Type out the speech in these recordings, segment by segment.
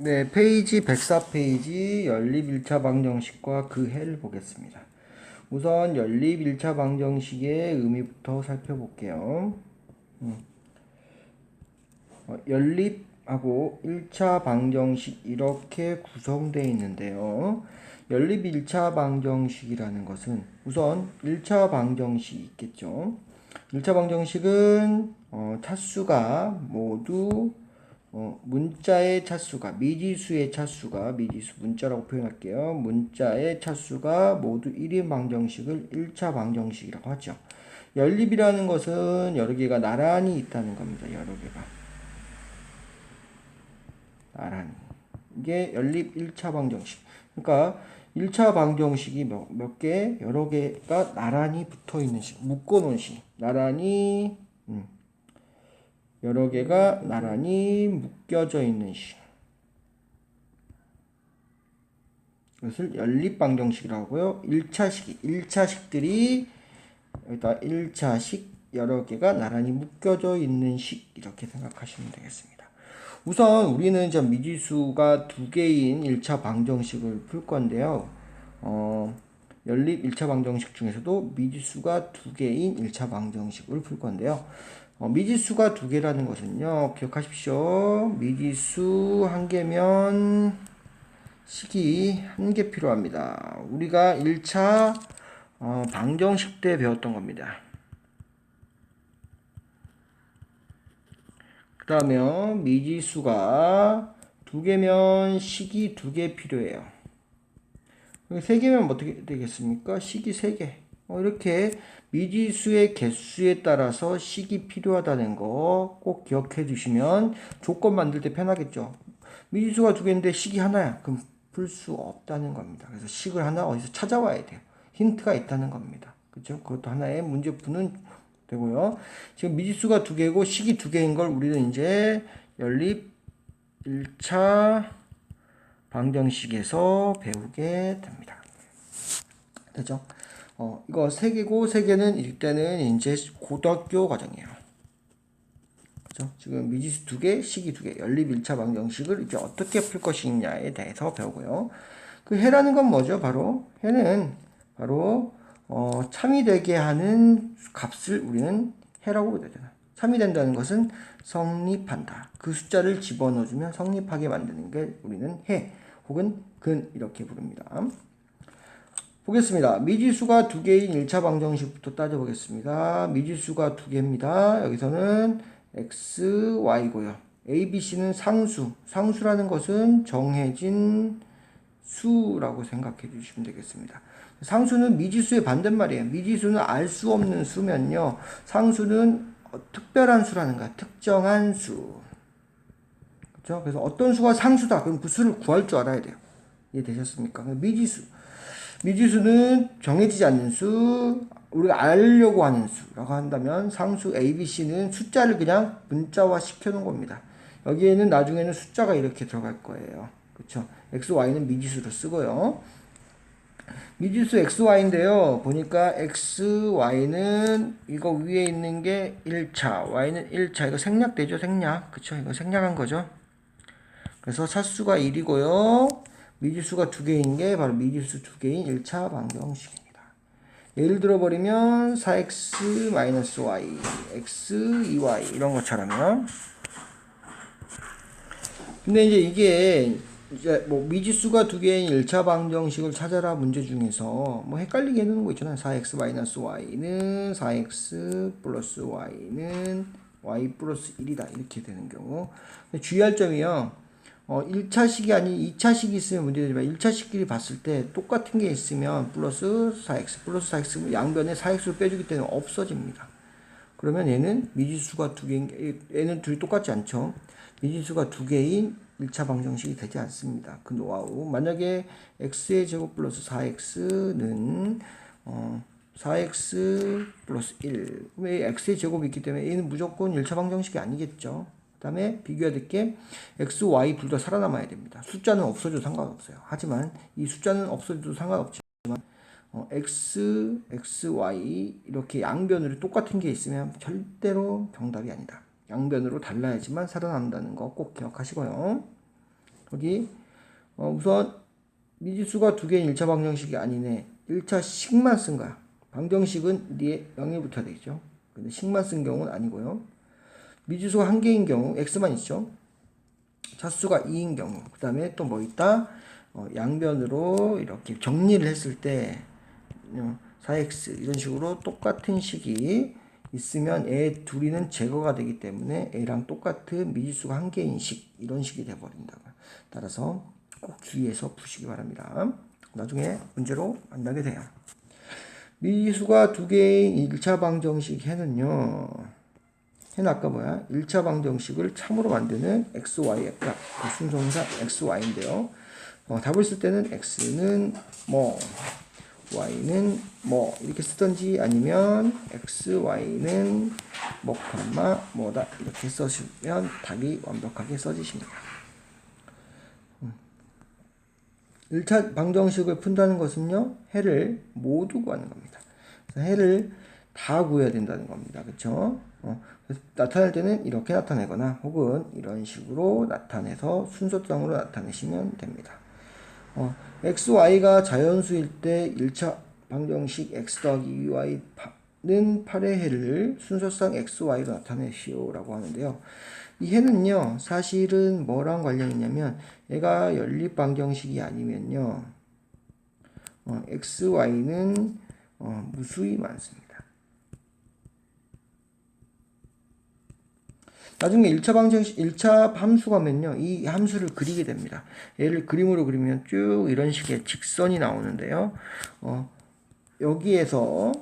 네, 페이지 104페이지 연립 1차 방정식과 그 해를 보겠습니다. 우선 연립 1차 방정식의 의미부터 살펴볼게요. 음. 어, 연립하고 1차 방정식 이렇게 구성되어 있는데요. 연립 1차 방정식이라는 것은 우선 1차 방정식이 있겠죠. 1차 방정식은 어, 차수가 모두 어, 문자의 차수가 미지수의 차수가 미지수 문자라고 표현할게요. 문자의 차수가 모두 1인 방정식을 1차 방정식이라고 하죠. 연립이라는 것은 여러 개가 나란히 있다는 겁니다. 여러 개가 나란히 이게 연립 1차 방정식. 그러니까 1차 방정식이 몇, 몇 개, 여러 개가 나란히 붙어 있는 식, 묶어 놓은 식. 나란히, 음, 여러 개가 나란히 묶여져 있는 식. 이것을 연립 방정식이라고 하고요. 1차식이, 1차식들이, 여기다 1차식 여러 개가 나란히 묶여져 있는 식, 이렇게 생각하시면 되겠습니다. 우선 우리는 이제 미지수가 두 개인 1차 방정식을 풀 건데요. 어, 연립 1차 방정식 중에서도 미지수가 두 개인 1차 방정식을 풀 건데요. 어, 미지수가 두 개라는 것은요. 기억하십시오. 미지수 한 개면 식이 한 개 필요합니다. 우리가 1차 어, 방정식 때 배웠던 겁니다. 그러면 미지수가 두 개면 식이 두 개 필요해요. 세 개면 어떻게 되겠습니까? 식이 세 개. 어, 이렇게 미지수의 개수에 따라서 식이 필요하다는 거 꼭 기억해 주시면 조건 만들 때 편하겠죠. 미지수가 두 개인데 식이 하나야. 그럼 풀 수 없다는 겁니다. 그래서 식을 하나 어디서 찾아와야 돼요. 힌트가 있다는 겁니다. 그렇죠? 그것도 하나의 문제 푸는 되고요. 지금 미지수가 두 개고 식이 두 개인 걸 우리는 이제 연립 1차 방정식에서 배우게 됩니다. 되죠? 어, 이거 세 개고 세 개는 이때는 이제 고등학교 과정이에요. 그죠? 지금 미지수 두 개, 식이 두 개, 연립 1차 방정식을 이제 어떻게 풀 것이냐에 대해서 배우고요. 그 해라는 건 뭐죠? 바로 해는 바로 어, 참이 되게 하는 값을 우리는 해라고 되잖아. 참이 된다는 것은 성립한다. 그 숫자를 집어넣어주면 성립하게 만드는 게 우리는 해 혹은 근 이렇게 부릅니다. 보겠습니다. 미지수가 두 개인 1차 방정식부터 따져보겠습니다. 미지수가 두 개입니다. 여기서는 x, y고요. a, b, c는 상수. 상수라는 것은 정해진 수라고 생각해 주시면 되겠습니다. 상수는 미지수의 반대말이에요. 미지수는 알 수 없는 수면요. 상수는 특별한 수라는 거야. 특정한 수. 그렇죠? 그래서 어떤 수가 상수다. 그럼 그 수를 구할 줄 알아야 돼요. 이해되셨습니까? 미지수. 미지수는 정해지지 않는 수, 우리가 알려고 하는 수라고 한다면 상수 A, B, C는 숫자를 그냥 문자화 시켜놓은 겁니다. 여기에는 나중에는 숫자가 이렇게 들어갈 거예요. 그렇죠? X, Y는 미지수로 쓰고요. 미지수 XY인데요. 보니까 X, Y는 이거 위에 있는 게 1차, Y는 1차. 이거 생략되죠? 생략. 그쵸? 이거 생략한 거죠? 그래서 차수가 1이고요. 미지수가 두 개인 게 바로 미지수 두 개인 1차 방정식입니다. 예를 들어 버리면 4x-y, x, 2y 이런 것처럼요. 근데 이제 이게 이제 뭐 미지수가 두 개인 1차 방정식을 찾아라 문제 중에서 뭐 헷갈리게 해놓은 거 있잖아요. 4x y는 4x 플러스 y는 y 플러스 1이다. 이렇게 되는 경우. 주의할 점이요. 어, 1차식이 아닌 2차식이 있으면 문제되지만 1차식끼리 봤을 때 똑같은 게 있으면 플러스 4x 플러스 4x 양변에 4x를 빼주기 때문에 없어집니다. 그러면 얘는 미지수가 두 개인 얘는 둘이 똑같지 않죠. 미지수가 두 개인 1차 방정식이 되지 않습니다. 그 노하우. 만약에 x의 제곱 플러스 4x는 어, 4x 플러스 1. 왜 x의 제곱이 있기 때문에 얘는 무조건 1차 방정식이 아니겠죠. 그 다음에 비교해야 될 게 x, y 둘 다 살아남아야 됩니다. 숫자는 없어져도 상관없어요. 하지만 이 숫자는 없어져도 상관없지만 어, x, x, y 이렇게 양변으로 똑같은 게 있으면 절대로 정답이 아니다. 양변으로 달라야지만 살아남는다는 거 꼭 기억하시고요. 여기 어, 우선 미지수가 두 개인 1차 방정식이 아니네. 1차 식만 쓴 거야. 방정식은 뒤에 0이 붙어야 되겠죠. 근데 식만 쓴 경우는 아니고요. 미지수가 한 개인 경우 x만 있죠. 차수가 2인 경우. 그 다음에 또 뭐 있다? 어, 양변으로 이렇게 정리를 했을 때 어, 4x 이런 식으로 똑같은 식이 있으면 애 둘이는 제거가 되기 때문에 애랑 똑같은 미지수가 한 개인 식 이런 식이 돼버린다고. 따라서 꼭 주의해서 푸시기 바랍니다. 나중에 문제로 만나게 돼요. 미지수가 두 개인 1차 방정식 해는요. 해는 아까 뭐야? 1차 방정식을 참으로 만드는 xy 값, 그 순서상 xy인데요. 어, 답을 쓸 때는 x는 뭐, y는 뭐 이렇게 쓰던지 아니면 x, y는 뭐, 콤마 뭐다 이렇게 써주면 답이 완벽하게 써지십니다. 1차 방정식을 푼다는 것은요, 해를 모두 구하는 겁니다. 해를 다 구해야 된다는 겁니다. 그쵸? 어, 나타낼 때는 이렇게 나타내거나 혹은 이런 식으로 나타내서 순서상으로 나타내시면 됩니다. 어, x, y가 자연수일 때 1차 방정식 x 더하기 2y는 8의 해를 순서상 x, y로 나타내시오라고 하는데요. 이 해는요, 사실은 뭐랑 관련이 있냐면, 얘가 연립 방정식이 아니면요, 어, x, y는 어, 무수히 많습니다. 나중에 1차 방정식, 1차 함수가 면요, 이 함수를 그리게 됩니다. 얘를 그림으로 그리면 쭉 이런 식의 직선이 나오는데요. 어, 여기에서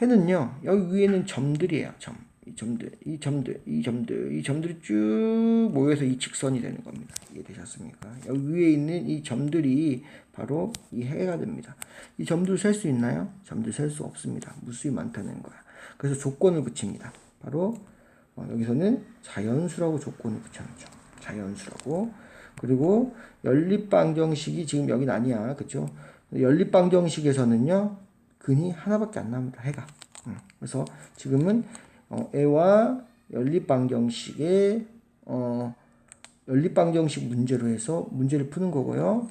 해는요, 여기 위에는 점들이에요, 점. 이 점들, 이 점들, 이 점들, 이 점들이 쭉 모여서 이 직선이 되는 겁니다. 이해되셨습니까? 여기 위에 있는 이 점들이 바로 이 해가 됩니다. 이 점들 셀 수 있나요? 점들 셀 수 없습니다. 무수히 많다는 거야. 그래서 조건을 붙입니다. 바로 어, 여기서는 자연수라고 조건을 붙여놓죠. 자연수라고. 그리고 연립방정식이 지금 여긴 아니야. 그쵸? 연립방정식에서는요, 근이 하나밖에 안 납니다. 해가. 음, 그래서 지금은 어, 애와 연립방정식의 어, 연립방정식 문제로 해서 문제를 푸는 거고요.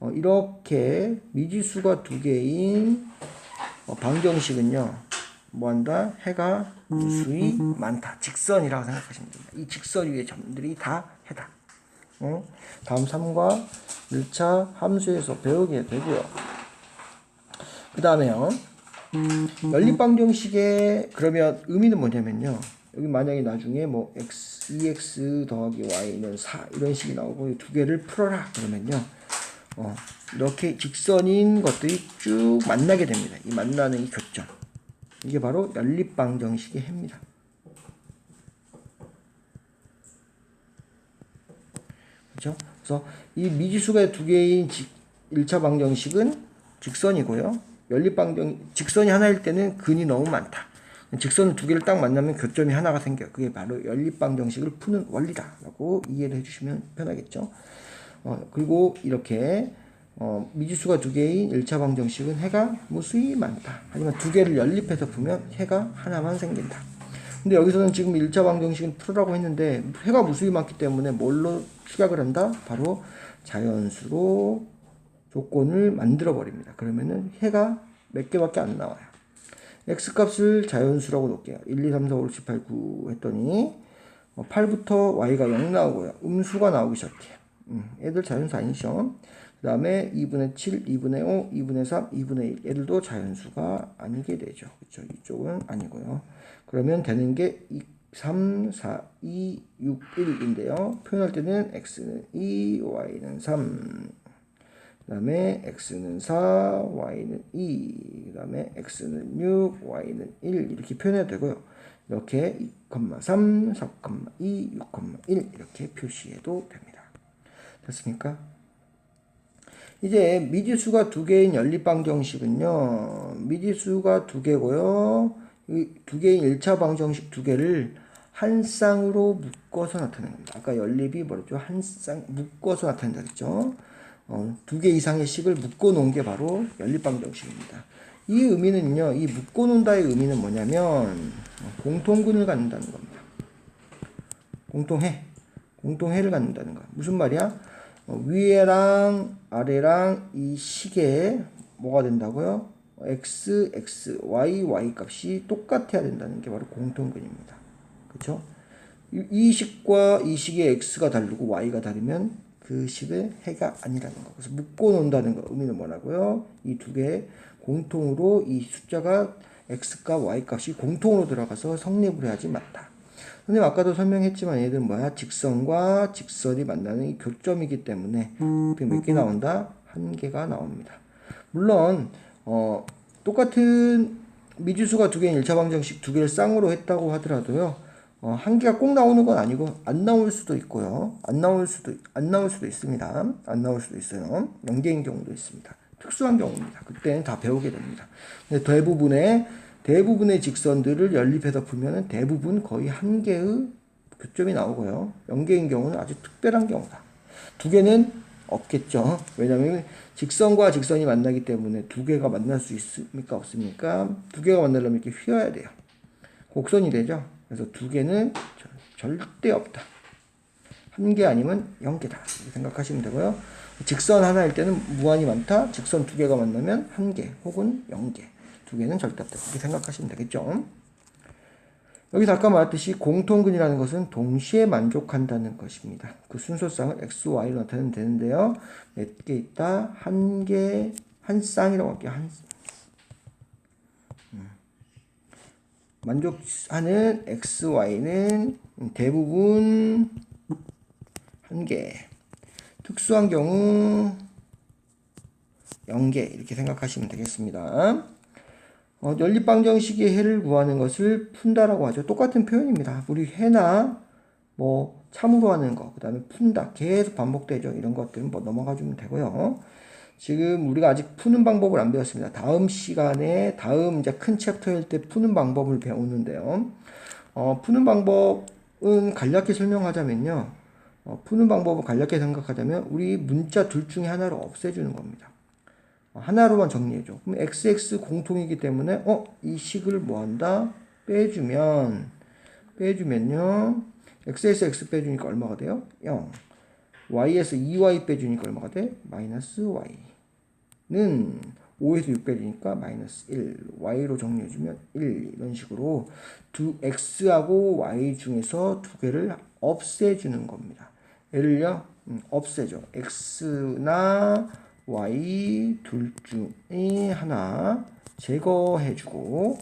어, 이렇게 미지수가 두 개인 어, 방정식은요. 뭐한다? 해가 무수히 많다. 직선이라고 생각하시면 됩니다. 이 직선 위의 점들이 다 해다. 어? 다음 3과 1차 함수에서 배우게 되고요. 그 다음에요. 연립방정식의 그러면 의미는 뭐냐면요. 여기 만약에 나중에 뭐 x, 2x 더하기 y는 4 이런 식이 나오고 이 두 개를 풀어라 그러면요. 어, 이렇게 직선인 것들이 쭉 만나게 됩니다. 이 만나는 이 교점. 이게 바로 연립방정식의 해입니다. 그렇죠? 그래서 이 미지수가 두 개인 1차 방정식은 직선이고요. 연립방정 직선이 하나일 때는 근이 너무 많다. 직선 두 개를 딱 만나면 교점이 하나가 생겨요. 그게 바로 연립방정식을 푸는 원리다라고 이해를 해주시면 편하겠죠. 어, 그리고 이렇게 어, 미지수가 두 개인 1차 방정식은 해가 무수히 많다. 하지만 두 개를 연립해서 보면 해가 하나만 생긴다. 근데 여기서는 지금 1차 방정식은 풀으라고 했는데 해가 무수히 많기 때문에 뭘로 시작을 한다? 바로 자연수로 조건을 만들어 버립니다. 그러면은 해가 몇 개밖에 안 나와요. x 값을 자연수라고 놓을게요. 1, 2, 3, 4, 5, 6, 7, 8, 9 했더니 8부터 y가 0 나오고요. 음수가 나오기 시작해요. 음, 애들 자연수 아니죠. 그 다음에 2분의 7, 2분의 5, 2분의 3, 2분의 1. 얘들도 자연수가 아니게 되죠. 그렇죠. 이쪽은 아니고요. 그러면 되는 게 2, 3, 4, 2, 6, 1인데요. 표현할 때는 x는 2, y는 3. 그 다음에 x는 4, y는 2. 그 다음에 x는 6, y는 1. 이렇게 표현해도 되고요. 이렇게 2,3, 4,2, 6,1 이렇게 표시해도 됩니다. 됐습니까? 이제 미지수가 두 개인 연립방 정식은요. 미지수가 두 개고요. 두 개인 1차 방정식 두 개를 한 쌍으로 묶어서 나타냅니다. 아까 연립이 뭐랬죠? 한 쌍 묶어서 나타낸다 그랬죠? 어, 두 개 이상의 식을 묶어 놓은 게 바로 연립방정식입니다. 이 의미는요. 이 묶어 놓는다의 의미는 뭐냐면 공통근을 갖는다는 겁니다. 공통해. 공통해를 갖는다는 거. 무슨 말이야? 어, 위에랑 아래랑 이 식에 뭐가 된다고요? x, x, y, y 값이 똑같아야 된다는 게 바로 공통근입니다. 그쵸? 이- 이 식과 이 식의 x가 다르고 y가 다르면 그 식의 해가 아니라는 거. 그래서 묶어 놓는다는 거 의미는 뭐라고요? 이 두개 공통으로 이 숫자가 x값, y 값이 공통으로 들어가서 성립을 해야지 맞다. 선생님 아까도 설명했지만 얘들은 뭐야? 직선과 직선이 만나는 이 교점이기 때문에 몇개 나온다? 한 개가 나옵니다. 물론 어, 똑같은 미지수가 두 개인 1차 방정식 두 개를 쌍으로 했다고 하더라도요. 어, 한 개가 꼭 나오는 건 아니고 안 나올 수도 있고요. 안 나올 수도 안 나올 수도 있습니다. 안 나올 수도 있어요. 연계인 경우도 있습니다. 특수한 경우입니다. 그때는 다 배우게 됩니다. 근데 대부분의 대부분의 직선들을 연립해서 풀면은 대부분 거의 한 개의 교점이 나오고요. 연계인 경우는 아주 특별한 경우다. 두 개는 없겠죠. 왜냐하면 직선과 직선이 만나기 때문에 두 개가 만날 수 있습니까? 없습니까? 두 개가 만나려면 이렇게 휘어야 돼요. 곡선이 되죠. 그래서 두 개는 저- 절대 없다. 한 개 아니면 영 개다. 이렇게 생각하시면 되고요. 직선 하나일 때는 무한히 많다. 직선 두 개가 만나면 한 개 혹은 영 개. 두 개는 절대 없다. 이렇게 생각하시면 되겠죠. 여기서 아까 말했듯이 공통근이라는 것은 동시에 만족한다는 것입니다. 그 순서상을 x, y로 나타내면 되는데요. 몇 개 있다? 한 개, 한 쌍이라고 할게요. 한, 음. 만족하는 x, y는 대부분 한 개. 특수한 경우 0개 이렇게 생각하시면 되겠습니다. 어, 연립방정식의 해를 구하는 것을 푼다라고 하죠. 똑같은 표현입니다. 우리 해나 뭐 참으로 하는 거, 그 다음에 푼다 계속 반복되죠. 이런 것들은 뭐 넘어가 주면 되고요. 지금 우리가 아직 푸는 방법을 안 배웠습니다. 다음 시간에 다음 이제 큰 챕터일 때 푸는 방법을 배우는데요. 어, 푸는 방법은 간략히 설명하자면요. 어, 푸는 방법을 간략히 생각하자면 우리 문자 둘 중에 하나를 없애주는 겁니다. 하나로만 정리해줘. 그럼 XX 공통이기 때문에 어? 이 식을 뭐한다? 빼주면 빼주면요. X에서 X 빼주니까 얼마가 돼요? 0. Y에서 2Y 빼주니까 얼마가 돼? 마이너스 Y는 5에서 6 빼주니까 마이너스 1. Y로 정리해주면 1. 이런 식으로 두 X하고 Y 중에서 두 개를 없애주는 겁니다. 얘를요, 음, 없애죠. X나 y 둘 중에 하나 제거해주고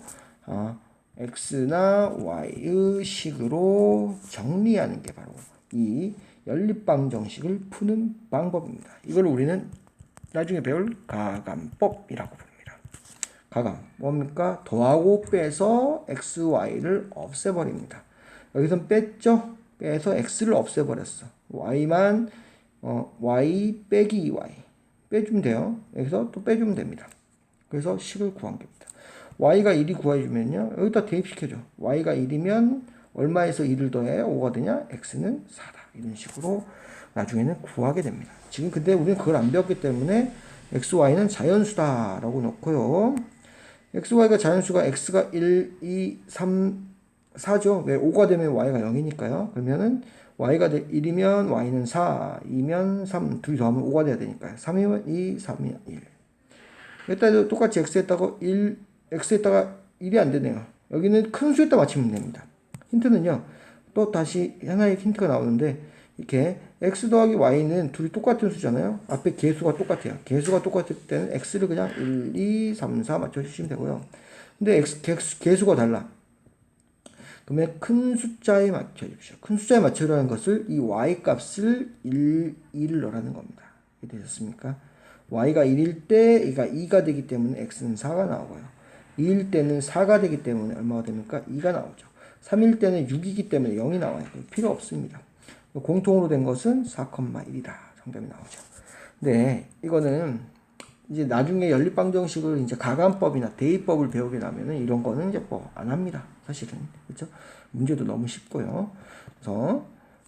아, x나 y의 식으로 정리하는 게 바로 이 연립방 정식을 푸는 방법입니다. 이걸 우리는 나중에 배울 가감법이라고 부릅니다. 가감 뭡니까? 더하고 빼서 x, y를 없애버립니다. 여기선 뺐죠? 빼서 x를 없애버렸어. y만 어, y 빼기 y 빼주면 돼요. 여기서 또 빼주면 됩니다. 그래서 식을 구한 겁니다. y가 1이 구해주면요. 여기다 대입시켜줘. y가 1이면 얼마에서 1을 더해야 5가 되냐? x는 4다. 이런 식으로 나중에는 구하게 됩니다. 지금 근데 우리는 그걸 안 배웠기 때문에 x, y는 자연수다라고 놓고요. x, y가 자연수가 x가 1, 2, 3, 4죠. 왜 5가 되면 y가 0이니까요. 그러면은 y가 1이면 y는 4, 2면 3, 둘이 더하면 5가 돼야 되니까요. 3이면 2, 3이면 1. 여기다 똑같이 x에다가 1, x에다가 1이 안 되네요. 여기는 큰 수에다 맞추면 됩니다. 힌트는요. 또 다시 하나의 힌트가 나오는데 이렇게 x 더하기 y는 둘이 똑같은 수잖아요. 앞에 개수가 똑같아요. 개수가 똑같을 때는 x를 그냥 1, 2, 3, 4 맞춰주시면 되고요. 근데 x, 개수, 개수가 달라. 그러면 큰 숫자에 맞춰주십시오. 큰 숫자에 맞추라는 것을 이 y 값을 1, 1을 넣으라는 겁니다. 이해되셨습니까? y가 1일 때 얘가 2가 되기 때문에 x는 4가 나오고요. 2일 때는 4가 되기 때문에 얼마가 됩니까? 2가 나오죠. 3일 때는 6이기 때문에 0이 나와요. 필요 없습니다. 공통으로 된 것은 4,1이다. 정답이 나오죠. 네, 이거는 이제 나중에 연립방정식을 이제 가감법이나 대입법을 배우게 되면은 이런 거는 이제 뭐 안 합니다. 사실은. 그렇죠? 문제도 너무 쉽고요. 그래서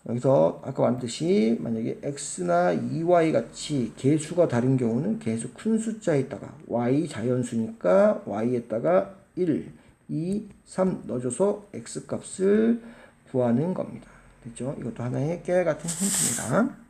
여기서 아까 말했듯이 만약에 x나 2y 같이 개수가 다른 경우는 개수 큰 숫자에다가 y 자연수니까 y에다가 1, 2, 3 넣어줘서 x 값을 구하는 겁니다. 됐죠? 이것도 하나의 깨알 같은 힌트입니다.